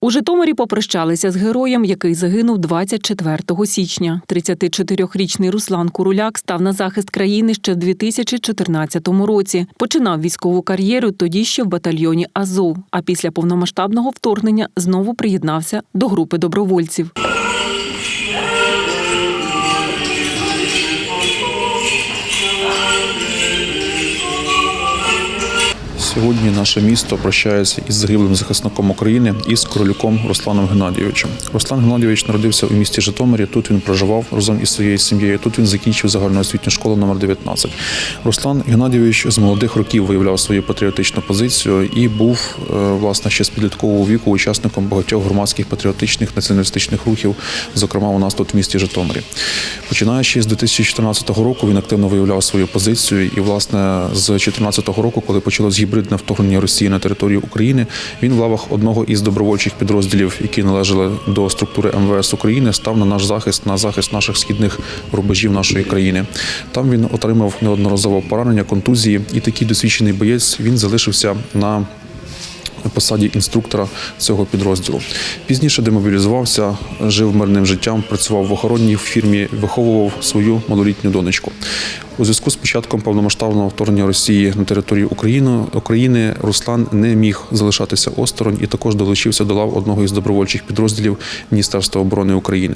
У Житомирі попрощалися з героєм, який загинув 24 січня. 34-річний Руслан Куруляк став на захист країни ще в 2014 році. Починав військову кар'єру тоді ще в батальйоні Азов. А після повномасштабного вторгнення знову приєднався до групи добровольців. Сьогодні наше місто прощається із загиблим захисником України із королюком Русланом Геннадійовичем. Руслан Геннадійович народився у місті Житомирі. Тут він проживав разом із своєю сім'єю. Тут він закінчив загальноосвітню школу номер 19. Руслан Геннадійович з молодих років виявляв свою патріотичну позицію і був е, власне ще з підліткового віку учасником багатьох громадських патріотичних націоналістичних рухів, зокрема у нас тут в місті Житомирі. Починаючи з 2014 року, він активно виявляв свою позицію, і власне з 2014 року, коли почалось гібридне вторгнення Росії на територію України, він в лавах одного із добровольчих підрозділів, які належали до структури МВС України, став на наш захист, на захист наших східних рубежів нашої країни. Там він отримав неодноразово поранення, контузії, і такий досвідчений боєць він залишився на посаді інструктора цього підрозділу. Пізніше демобілізувався, жив мирним життям, працював в охоронній фірмі, виховував свою малолітню донечку. У зв'язку з початком повномасштабного вторгнення Росії на територію України, України Руслан не міг залишатися осторонь і також долучився до лав одного із добровольчих підрозділів Міністерства оборони України.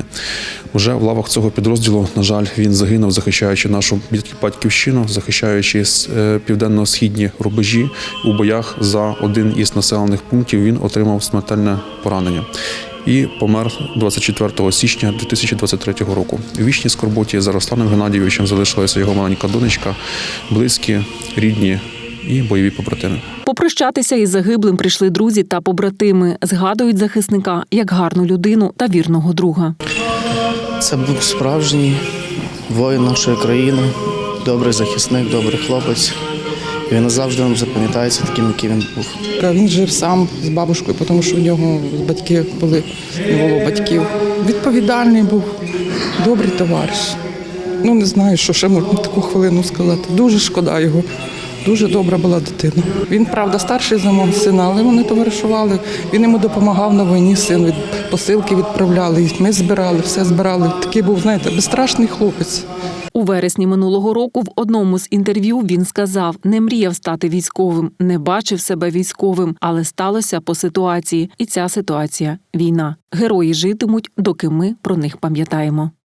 Уже в лавах цього підрозділу, на жаль, він загинув, захищаючи нашу батьківщину, захищаючи е, південно-східні рубежі у боях за один із населених пунктів. Він отримав смертельне поранення. І помер 24 січня 2023 року. У вічній скорботі за Русланом Геннадійовичем залишилася його маленька донечка, близькі, рідні і бойові побратими. Попрощатися із загиблим прийшли друзі та побратими. Згадують захисника як гарну людину та вірного друга. Це був справжній воїн нашої країни, добрий захисник, добрий хлопець. І він завжди нам запам'ятається таким, який він був. Він жив сам з бабушкою, тому що у нього батьки були, було батьків. Відповідальний був, добрий товариш. Ну не знаю, що ще можна таку хвилину сказати. Дуже шкода його. Дуже добра була дитина. Він, правда, старший за мого сина, але вони товаришували. Він йому допомагав на війні, син від посилки відправляли. Ми збирали, все збирали. Такий був, знаєте, безстрашний хлопець. У вересні минулого року в одному з інтерв'ю він сказав: не мріяв стати військовим, не бачив себе військовим, але сталося по ситуації. І ця ситуація війна. Герої житимуть, доки ми про них пам'ятаємо.